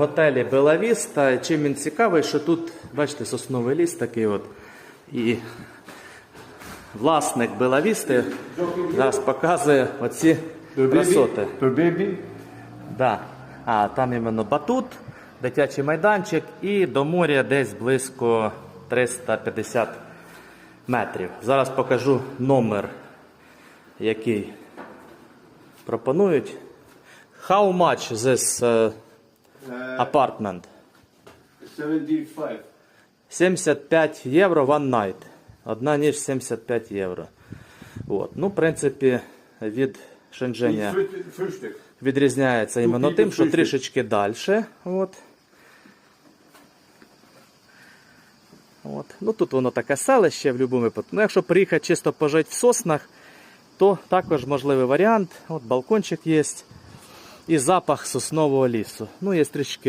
Готелі Белавіста. Чим він цікавий, що тут, бачите, сосновий ліс такий от. І власник Белавісти зараз показує оці красоти. Да. А там іменно батут, дитячий майданчик і до моря десь близько 350 метрів. Зараз покажу номер, який пропонують. How much this uh, Apartment? 75. 75 євро one night. Одна ніч 75 євро. От. Ну, в принципі, від Шенженя відрізняється іменно тим, що трішечки далі. От. От. Ну, тут воно таке селище в будь-якому випадку. Ну, якщо приїхати чисто пожити в соснах, то також можливий варіант. От балкончик є. І запах соснового лісу. Ну, є трішки